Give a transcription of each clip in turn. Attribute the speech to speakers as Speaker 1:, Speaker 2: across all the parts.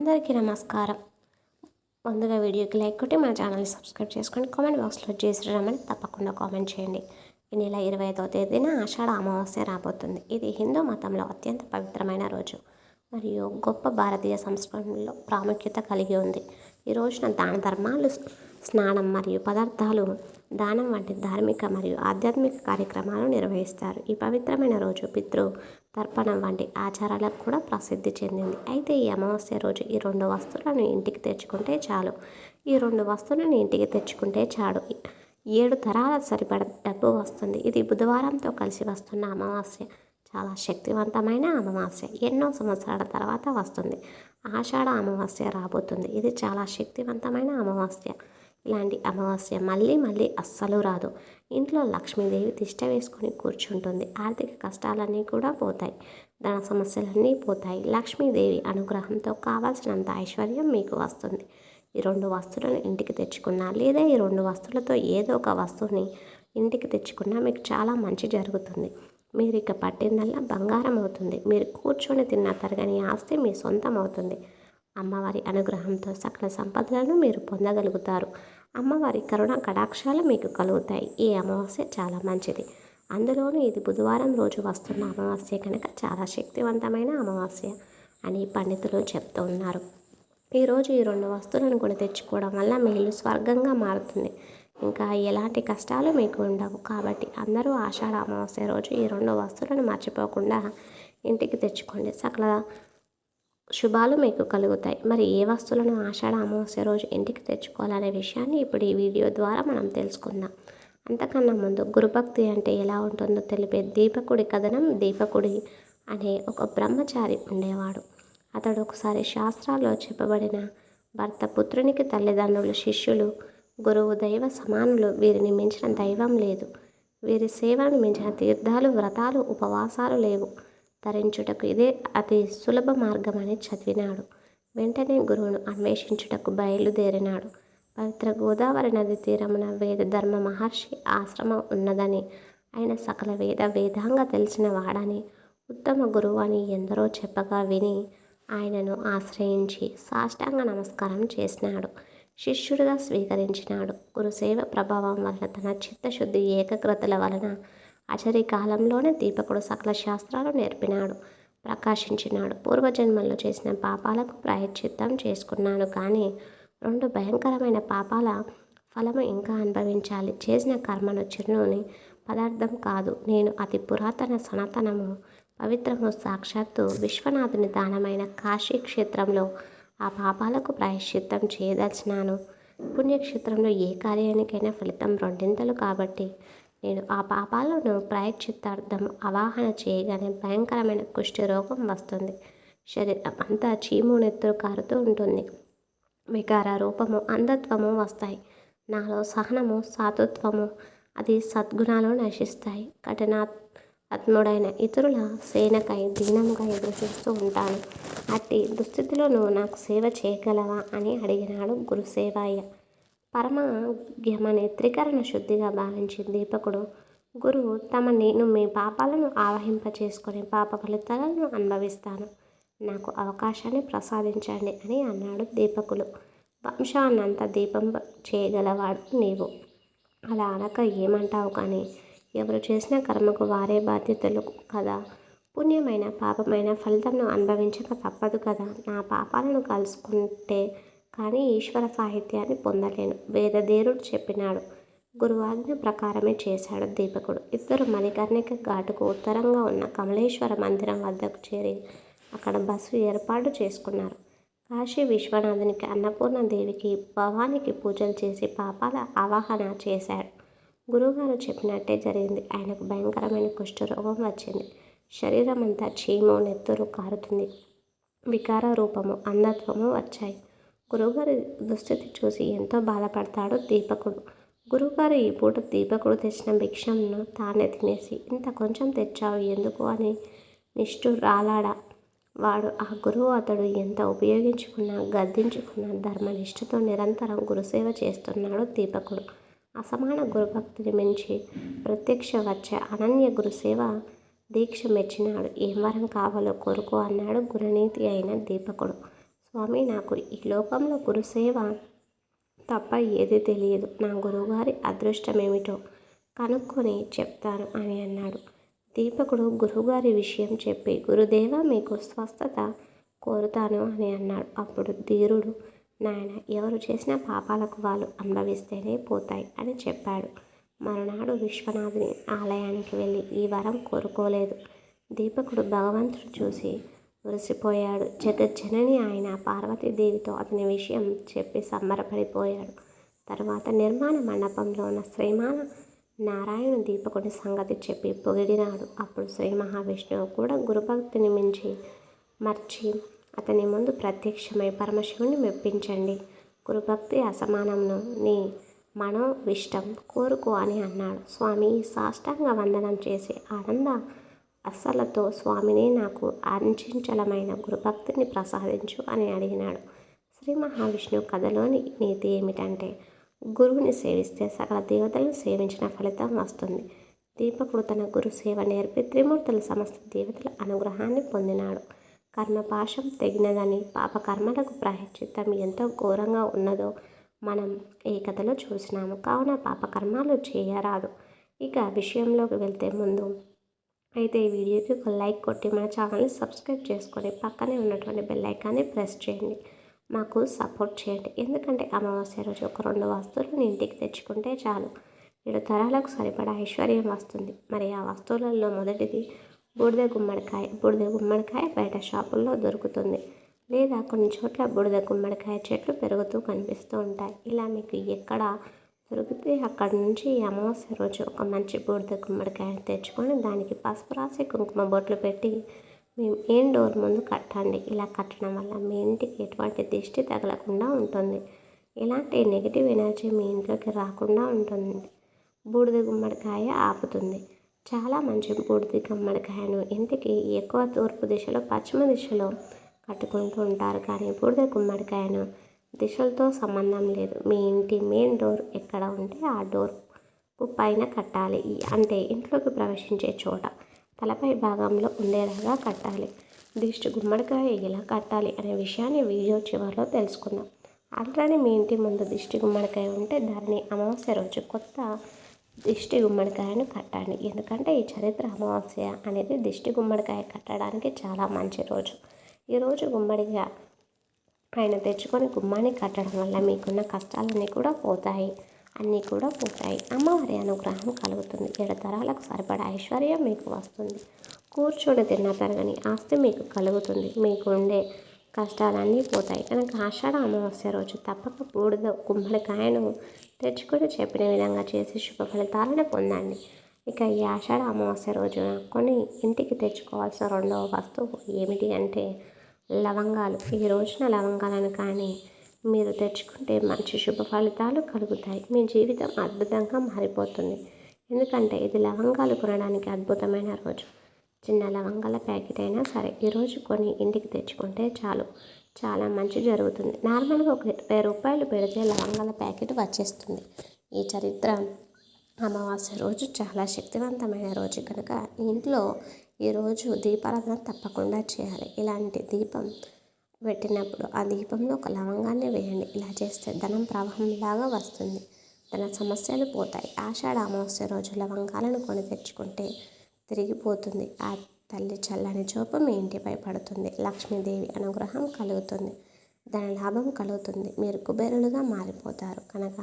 Speaker 1: అందరికీ నమస్కారం. ముందుగా వీడియోకి లైక్ కొట్టి మన ఛానల్ని సబ్స్క్రైబ్ చేసుకోండి కామెంట్ బాక్స్లో జై శ్రీరామని తప్పకుండా కామెంట్ చేయండి. ఈ నెల ఇరవై ఐదవ తేదీన ఆషాఢ అమావాస్య రాబోతుంది. ఇది హిందూ మతంలో అత్యంత పవిత్రమైన రోజు. మరియు గొప్ప భారతీయ సంస్కృతిలో ప్రాముఖ్యత కలిగి ఉంది. ఈ రోజున దాన ధర్మాలు స్నానం మరియు పదార్థాలు దానం వంటి ధార్మిక మరియు ఆధ్యాత్మిక కార్యక్రమాలు నిర్వహిస్తారు. ఈ పవిత్రమైన రోజు పితృ తర్పణం వంటి ఆచారాలకు కూడా ప్రసిద్ధి చెందింది. అయితే ఈ అమావాస్య రోజు ఈ రెండు వస్తువులను ఇంటికి తెచ్చుకుంటే చాలు. ఈ రెండు వస్తువులను ఇంటికి తెచ్చుకుంటే చాలు. ఏడు తరాల సరిపడ డబ్బు వస్తుంది. ఇది బుధవారంతో కలిసి వస్తున్న అమావాస్య. చాలా శక్తివంతమైన అమావాస్య. ఎన్నో సంవత్సరాల తర్వాత వస్తుంది. ఆషాఢ అమావాస్య రాబోతుంది. ఇది చాలా శక్తివంతమైన అమావాస్య. ఇలాంటి అమావాస్య మళ్ళీ మళ్ళీ అస్సలు రాదు. ఇంట్లో లక్ష్మీదేవి తిష్ట వేసుకొని కూర్చుంటుంది. ఆర్థిక కష్టాలన్నీ కూడా పోతాయి. ధన సమస్యలన్నీ పోతాయి. లక్ష్మీదేవి అనుగ్రహంతో కావాల్సినంత ఐశ్వర్యం మీకు వస్తుంది. ఈ రెండు వస్తువులను ఇంటికి తెచ్చుకున్నా లేదా ఈ రెండు వస్తువులతో ఏదో ఒక వస్తువుని ఇంటికి తెచ్చుకున్నా మీకు చాలా మంచి జరుగుతుంది. మీరు ఇక పట్టిందల్లా బంగారం అవుతుంది. మీరు కూర్చొని తిన్న తరగని ఆస్తి మీ సొంతం అవుతుంది. అమ్మవారి అనుగ్రహంతో సకల సంపదలను మీరు పొందగలుగుతారు. అమ్మవారి కరుణ కటాక్షాలు మీకు కలుగుతాయి. ఈ అమావాస్య చాలా మంచిది. అందులోనూ ఇది బుధవారం రోజు వస్తున్న అమావాస్య కనుక చాలా శక్తివంతమైన అమావాస్య అని పండితులు చెప్తూ ఉన్నారు. ఈరోజు ఈ రెండు వస్తువులను కూడా తెచ్చుకోవడం వల్ల మీ ఇల్లు స్వర్గంగా మారుతుంది. ఇంకా ఎలాంటి కష్టాలు మీకు ఉండవు. కాబట్టి అందరూ ఆషాఢ అమావాస్య రోజు ఈ రెండు వస్తువులను మర్చిపోకుండా ఇంటికి తెచ్చుకోండి. సకల శుభాలు మీకు కలుగుతాయి. మరి ఏ వస్తువులను ఆషాఢ అమావాస్య రోజు ఇంటికి తెచ్చుకోవాలనే విషయాన్ని ఇప్పుడు ఈ వీడియో ద్వారా మనం తెలుసుకుందాం. అంతకన్నా ముందు గురుభక్తి అంటే ఎలా ఉంటుందో తెలిపే దీపకుడి కథనం దీపకుడి అనే ఒక బ్రహ్మచారి ఉండేవాడు. అతడు ఒకసారి శాస్త్రాల్లో చెప్పబడిన భర్త పుత్రునికి తల్లిదండ్రులు శిష్యులు గురువు దైవ సమానులు వీరిని మించిన దైవం లేదు. వీరి సేవను మించిన తీర్థాలు వ్రతాలు ఉపవాసాలు లేవు. ధరించుటకు ఇదే అతి సులభ మార్గమని చదివినాడు. వెంటనే గురువును అన్వేషించుటకు బయలుదేరినాడు. పవిత్ర గోదావరి నది తీరమున వేద ధర్మ మహర్షి ఆశ్రమం ఉన్నదని ఆయన సకల వేద వేదాంగ తెలిసిన వాడని ఉత్తమ గురువు అని ఎందరో చెప్పగా విని ఆయనను ఆశ్రయించి సాష్టాంగ నమస్కారం చేసినాడు. శిష్యుడిగా స్వీకరించినాడు. గురుసేవ ప్రభావం వలన తన చిత్తశుద్ధి ఏకాగ్రతల వలన అచరి కాలంలోనే దీపకుడు సకల శాస్త్రాలు నేర్పినాడు ప్రకాశించినాడు. పూర్వజన్మల్లో చేసిన పాపాలకు ప్రాయశ్చిత్తం చేసుకున్నాను కానీ రెండు భయంకరమైన పాపాల ఫలము ఇంకా అనుభవించాలి. చేసిన కర్మను చిరునూని పదార్థం కాదు. నేను అతి పురాతన సనాతనము పవిత్రము సాక్షాత్తు విశ్వనాథుని దానమైన కాశీ క్షేత్రంలో ఆ పాపాలకు ప్రాయశ్చిత్తం చేయదలిచినాను. పుణ్యక్షేత్రంలో ఏ కార్యానికైనా ఫలితం రెండింతలు కాబట్టి నేను ఆ పాపాలను ప్రాయశ్చిత్తార్థం అవాహన చేయగానే భయంకరమైన కుష్టి రోగం వస్తుంది. శరీరం అంతా చీము నెత్తురు కారుతూ ఉంటుంది. వికార రూపము అంధత్వము వస్తాయి. నాలో సహనము సాతుత్వము అది సద్గుణాలు నశిస్తాయి. కఠినాత్ముడైన ఇతరుల సేనకై దీనంగా ఎదురుచూస్తూ ఉంటాను. అట్టి దుస్థితిలో నువ్వు నాకు సేవ చేయగలవా అని అడిగినాడు గురుసేవాయ్య. పరమజ్ఞమనే త్రికరణ శుద్ధిగా భావించి దీపకుడు. గురువు తమ నేను మీ పాపాలను ఆవహింప చేసుకొని పాప ఫలితాలను అనుభవిస్తాను. నాకు అవకాశాన్ని ప్రసాదించండి అని అన్నాడు దీపకులు వంశాన్నంత దీపం చేయగలవాడు నీవు. అలా అనక ఏమంటావు కానీ ఎవరు చేసిన కర్మకు వారే బాధ్యతలు కదా. పుణ్యమైన పాపమైన ఫలితంను అనుభవించక తప్పదు కదా. నా పాపాలను కలుసుకుంటే కానీ ఈశ్వర సాహిత్యాన్ని పొందలేను. వేదదేరుడు చెప్పినాడు. గురువాజ్ఞ ప్రకారమే చేశాడు దీపకుడు. ఇద్దరు మణికర్ణిక ఘాటుకు ఉత్తరంగా ఉన్న కమలేశ్వర మందిరం వద్దకు చేరి అక్కడ బస్సు ఏర్పాటు చేసుకున్నారు. కాశీ విశ్వనాథునికి అన్నపూర్ణదేవికి భవానికి పూజలు చేసి పాపాల ఆవాహన చేశాడు. గురువుగారు చెప్పినట్టే జరిగింది. ఆయనకు భయంకరమైన కుష్ఠరోగం వచ్చింది. శరీరం అంతా చీము నెత్తురు కారుతుంది. వికార రూపము అంధత్వము వచ్చాయి. గురువుగారి దుస్థితి చూసి ఎంతో బాధపడతాడు దీపకుడు. గురువుగారు ఈ పూట దీపకుడు తెచ్చిన భిక్షంను తానే తినేసి ఇంత కొంచెం తెచ్చావు ఎందుకు? అని నిష్ఠు రాలాడా వాడు. ఆ గురువు అతడు ఎంత ఉపయోగించుకున్నా గద్దించుకున్న ధర్మనిష్టతో నిరంతరం గురుసేవ చేస్తున్నాడు దీపకుడు. అసమాన గురుభక్తిని మించి ప్రత్యక్ష వచ్చే అనన్య గురుసేవ దీక్ష మెచ్చినాడు. ఏం వరం కావాలో కోరుకో అన్నాడు గురునీతి అయిన దీపకుడు. స్వామి నాకు ఈ లోకంలో గురుసేవ తప్ప ఏది తెలియదు. నా గురువుగారి అదృష్టమేమిటో కనుక్కొని చెప్తాను అని అన్నాడు. దీపకుడు గురువుగారి విషయం చెప్పి గురుదేవ మీకు స్వస్థత కోరుతాను అని అన్నాడు. అప్పుడు ధీరుడు నాయన ఎవరు చేసిన పాపాలకు వాళ్ళు అనుభవిస్తేనే పోతాయి అని చెప్పాడు. మరునాడు విశ్వనాథుని ఆలయానికి వెళ్ళి ఈ వరం కోరుకోలేదు. దీపకుడు భగవంతుడు చూసి మురిసిపోయాడు జగజ్జనని ఆయన పార్వతీదేవితో అతని విషయం చెప్పి సంబరపడిపోయాడు. తర్వాత నిర్మాణ మండపంలో ఉన్న శ్రీమాన నారాయణ దీపకుడి సంగతి చెప్పి పొగిడినాడు. అప్పుడు శ్రీ మహావిష్ణువు కూడా గురుభక్తిని మించి మర్చి అతని ముందు ప్రత్యక్షమై పరమశివుని మెప్పించండి. గురుభక్తి అసమానంను నీ మనోవిష్టం కోరుకో అని అన్నాడు. స్వామి సాష్టాంగ వందనం చేసి ఆనంద అస్సలతో స్వామిని నాకు అంచంచలమైన గురుభక్తిని ప్రసాదించు అని అడిగినాడు. శ్రీ మహావిష్ణువు కథలోని నీతి ఏమిటంటే గురువుని సేవిస్తే సకల దేవతలను సేవించిన ఫలితం వస్తుంది. దీపకుడు తన గురు సేవ నేర్పి త్రిమూర్తుల సమస్త దేవతల అనుగ్రహాన్ని పొందినాడు. కర్మపాశం తెగినదని పాపకర్మలకు ప్రాయశ్చిత్తం ఎంతో ఘోరంగా ఉన్నదో మనం ఈ కథలో చూసినాము. కావున పాపకర్మాలు చేయరాదు. ఇక విషయంలోకి వెళ్తే ముందు అయితే ఈ వీడియోకి ఒక లైక్ కొట్టి మన ఛానల్ని సబ్స్క్రైబ్ చేసుకొని పక్కనే ఉన్నటువంటి బెల్ ఐకాన్ని ప్రెస్ చేయండి. మాకు సపోర్ట్ చేయండి. ఎందుకంటే అమావాస్య రోజు ఒక రెండు వస్తువులను ఇంటికి తెచ్చుకుంటే చాలు. ఏడు తరాలకు సరిపడా ఐశ్వర్యం వస్తుంది. మరి ఆ వస్తువులలో మొదటిది బూడిద గుమ్మడికాయ. బూడిద గుమ్మడికాయ బయట షాపుల్లో దొరుకుతుంది. లేదా కొన్ని చోట్ల బూడిద గుమ్మడికాయ చెట్లు పెరుగుతూ కనిపిస్తూ ఉంటాయి. ఇలా మీకు ఎక్కడ దొరికితే అక్కడి నుంచి అమావాస్య రోజు ఒక మంచి బూడిద గుమ్మడికాయ తెచ్చుకొని దానికి పసుపు రాసి కుంకుమ బొట్లు పెట్టి మేము ఏం డోర్ ముందు కట్టండి. ఇలా కట్టడం వల్ల మీ ఇంటికి ఎటువంటి దిష్టి తగలకుండా ఉంటుంది. ఇలాంటి నెగిటివ్ ఎనర్జీ మీ ఇంట్లోకి రాకుండా ఉంటుంది. బూడిద గుమ్మడికాయ ఆపుతుంది. చాలా మంచి బూడిద గుమ్మడికాయను ఇంటికి ఎక్కువ తూర్పు దిశలో పశ్చిమ దిశలో కట్టుకుంటూ ఉంటారు. కానీ బూడిద గుమ్మడికాయను దిశలతో సంబంధం లేదు. మీ ఇంటి మెయిన్ డోర్ ఎక్కడ ఉంటే ఆ డోర్ పైన కట్టాలి. అంటే ఇంట్లోకి ప్రవేశించే చోట తలపై భాగంలో ఉండేలాగా కట్టాలి. దిష్టి గుమ్మడికాయ ఎలా కట్టాలి అనే విషయాన్ని వీడియో చివరిలో తెలుసుకుందాం. ఆల్రెడీ మీ ఇంటి ముందు దిష్టి గుమ్మడికాయ ఉంటే దాన్ని అమావాస్య రోజు కొత్త దిష్టి గుమ్మడికాయను కట్టండి. ఎందుకంటే ఈ చరిత్ర అమావాస్య అనేది దిష్టి గుమ్మడికాయ కట్టడానికి చాలా మంచి రోజు. ఈరోజు గుమ్మడిగా ఆయన తెచ్చుకొని గుమ్మాన్ని కట్టడం వల్ల మీకున్న కష్టాలన్నీ కూడా పోతాయి. అన్నీ కూడా పోతాయి. అమ్మవారి అనుగ్రహం కలుగుతుంది. ఏడు తరాలకు సరిపడా ఐశ్వర్యం మీకు వస్తుంది. కూర్చొని తిన్న తరగని ఆస్తి మీకు కలుగుతుంది. మీకు ఉండే కష్టాలన్నీ పోతాయి. కనుక ఆషాఢ అమావాస్య రోజు తప్పక బూడిద గుమ్మడికాయను తెచ్చుకొని చెప్పిన విధంగా చేసి శుభ ఫలితాలను పొందండి. ఇక ఈ ఆషాఢ అమావాస్య రోజున కొన్ని ఇంటికి తెచ్చుకోవాల్సిన రెండవ వస్తువు ఏమిటి అంటే లవంగాలు. ఈ రోజున లవంగాలను కానీ మీరు తెచ్చుకుంటే మంచి శుభ ఫలితాలు కలుగుతాయి. మీ జీవితం అద్భుతంగా మారిపోతుంది. ఎందుకంటే ఇది లవంగాలు కొనడానికి అద్భుతమైన రోజు. చిన్న లవంగాల ప్యాకెట్ అయినా సరే ఈరోజు కొని ఇంటికి తెచ్చుకుంటే చాలు. చాలా మంచి జరుగుతుంది. నార్మల్గా ఒక ఇరవై రూపాయలు పెడితే లవంగాల ప్యాకెట్ వచ్చేస్తుంది. ఈ చరిత్ర అమావాస్య రోజు చాలా శక్తివంతమైన రోజు. కనుక ఇంట్లో ఈరోజు దీపారాధన తప్పకుండా చేయాలి. ఇలాంటి దీపం పెట్టినప్పుడు ఆ దీపంలో ఒక లవంగాన్ని వేయండి. ఇలా చేస్తే ధనం ప్రవాహంలాగా వస్తుంది. ధన సమస్యలు పోతాయి. ఆషాఢ అమావాస్య రోజు లవంగాలను కొని తెచ్చుకుంటే తిరిగిపోతుంది. ఆ తల్లి చల్లని చూపు మీ ఇంటిపై పడుతుంది. లక్ష్మీదేవి అనుగ్రహం కలుగుతుంది. ధన లాభం కలుగుతుంది. మీరు కుబేరులుగా మారిపోతారు. కనుక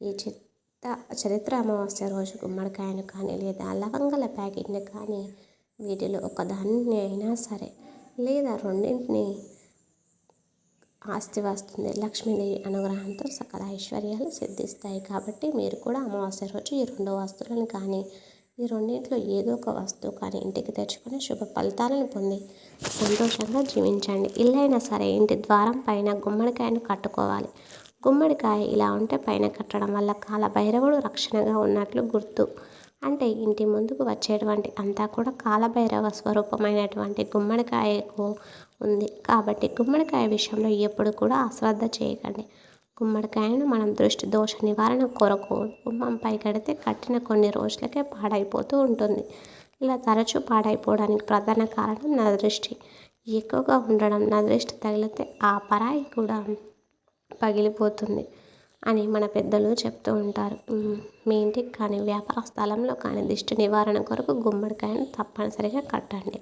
Speaker 1: ఈ చిత్త చరిత్ర అమావాస్య రోజు గుమ్మడికాయను కానీ లేదా లవంగాల ప్యాకెట్ని కానీ వీటిలో ఒకదాన్ని అయినా సరే లేదా రెండింటిని ఆస్తి వస్తుంది. లక్ష్మీదేవి అనుగ్రహంతో సకల ఐశ్వర్యాలు సిద్ధిస్తాయి. కాబట్టి మీరు కూడా అమావాస్య రోజు ఈ రెండు వస్తువులను కానీ ఈ రెండింటిలో ఏదో ఒక వస్తువు కానీ ఇంటికి తెచ్చుకొని శుభ ఫలితాలను పొంది సంతోషంగా జీవించండి. ఇల్లైనా సరే ఇంటి ద్వారం పైన గుమ్మడికాయను కట్టుకోవాలి. గుమ్మడికాయ ఇలా ఉంటే పైన కట్టడం వల్ల కాలభైరవుడు రక్షణగా ఉన్నట్లు గుర్తు. అంటే ఇంటి ముందుకు వచ్చేటువంటి అంతా కూడా కాలభైరవ స్వరూపమైనటువంటి గుమ్మడికాయకు ఉంది. కాబట్టి గుమ్మడికాయ విషయంలో ఎప్పుడు కూడా అశ్రద్ధ చేయకండి. గుమ్మడికాయను మనం దృష్టి దోష నివారణ కొరకు గుమ్మంపై కడితే కట్టిన కొన్ని రోజులకే పాడైపోతూ ఉంటుంది. ఇలా తరచూ పాడైపోవడానికి ప్రధాన కారణం నా దృష్టి. ఎక్కువగా ఉండడం నా దృష్టి తగిలితే ఆ పరాయి కూడా పగిలిపోతుంది. అని మన పెద్దలు చెప్తూ ఉంటారు. మీ ఇంటికి కానీ వ్యాపార స్థలంలో కానీ దిష్టి నివారణ కొరకు గుమ్మడికాయను తప్పనిసరిగా కట్టండి.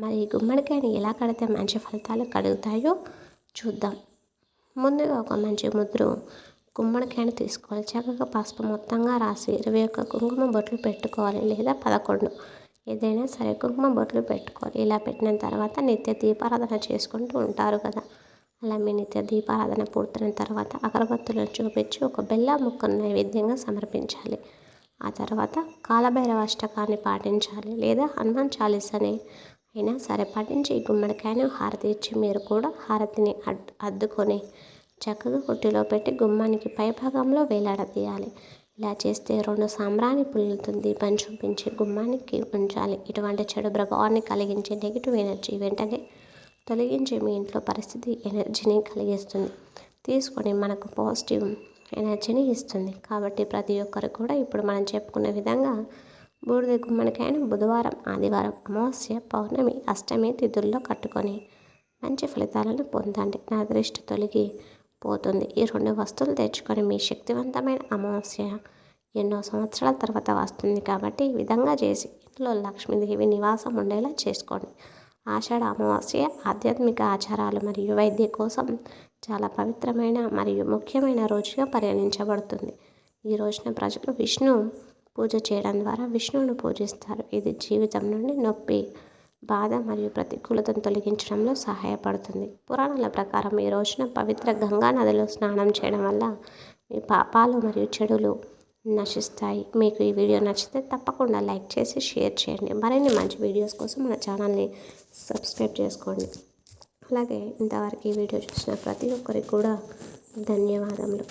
Speaker 1: మరి ఈ గుమ్మడికాయని ఎలా కడితే మంచి ఫలితాలు కలుగుతాయో చూద్దాం. ముందుగా ఒక మంచి ముద్రు గుమ్మడికాయను తీసుకోవాలి. చక్కగా పసుపు మొత్తంగా రాసి ఇరవై ఒక్క కుంకుమ బొట్లు పెట్టుకోవాలి లేదా పదకొండు. ఏదైనా సరే కుంకుమ బొట్లు పెట్టుకోవాలి. ఇలా పెట్టిన తర్వాత నిత్య దీపారాధన చేసుకుంటూ ఉంటారు కదా. అలా మీ నిత్య దీపారాధన పూర్తయిన తర్వాత అగరబత్తులను చూపించి ఒక బెల్ల ముక్కను నైవేద్యంగా సమర్పించాలి. ఆ తర్వాత కాలభైరవ అష్టకాన్ని పాటించాలి లేదా హనుమాన్ చాలీసాని అయినా సరే పఠించి గుమ్మడికాయను హారతి ఇచ్చి మీరు కూడా హారతిని అడ్ అద్దుకొని చక్కగా కుట్టిలో పెట్టి గుమ్మానికి పైభాగంలో వేలాడదీయాలి. ఇలా చేస్తే రెండు సాంబ్రాణి పుల్లుతుంది దీపం చూపించి గుమ్మానికి ఉంచాలి. ఇటువంటి చెడు ప్రభావాన్ని కలిగించే నెగిటివ్ ఎనర్జీ వెంటనే తొలగించి మీ ఇంట్లో పరిస్థితి ఎనర్జీని కలిగిస్తుంది. తీసుకొని మనకు పాజిటివ్ ఎనర్జీని ఇస్తుంది. కాబట్టి ప్రతి ఒక్కరు కూడా ఇప్పుడు మనం చెప్పుకున్న విధంగా బూడిద గుమ్మడికాయను బుధవారం ఆదివారం అమావాస్య పౌర్ణమి అష్టమి తిథుల్లో కట్టుకొని మంచి ఫలితాలను పొందండి. నా దృష్టి తొలగి పోతుంది. ఈ రెండు వస్తువులు తెచ్చుకొని మీ శక్తివంతమైన అమావాస్య ఎన్నో సంవత్సరాల తర్వాత వస్తుంది కాబట్టి ఈ విధంగా చేసి ఇంట్లో లక్ష్మీదేవి నివాసం ఉండేలా చేసుకోండి. ఆషాఢ అమావాస్య ఆధ్యాత్మిక ఆచారాలు మరియు వైద్య కోసం చాలా పవిత్రమైన మరియు ముఖ్యమైన రోజుగా పరిగణించబడుతుంది. ఈ రోజున ప్రజలు విష్ణు పూజ చేయడం ద్వారా విష్ణువును పూజిస్తారు. ఇది జీవితం నుండి నొప్పి బాధ మరియు ప్రతికూలతను తొలగించడంలో సహాయపడుతుంది. పురాణాల ప్రకారం ఈ రోజున పవిత్ర గంగా నదిలో స్నానం చేయడం వల్ల మీ పాపాలు మరియు చెడులు నశిస్తాయి మీకు ఈ వీడియో నచ్చితే తప్పకుండా లైక్ చేసి షేర్ చేయండి. మరిన్ని మంచి వీడియోస్ కోసం మన ఛానల్ని సబ్స్క్రైబ్ చేసుకోండి. అలాగే ఇంతవరకు ఈ వీడియో చూసిన ప్రతి ఒక్కరికి కూడా ధన్యవాదములు.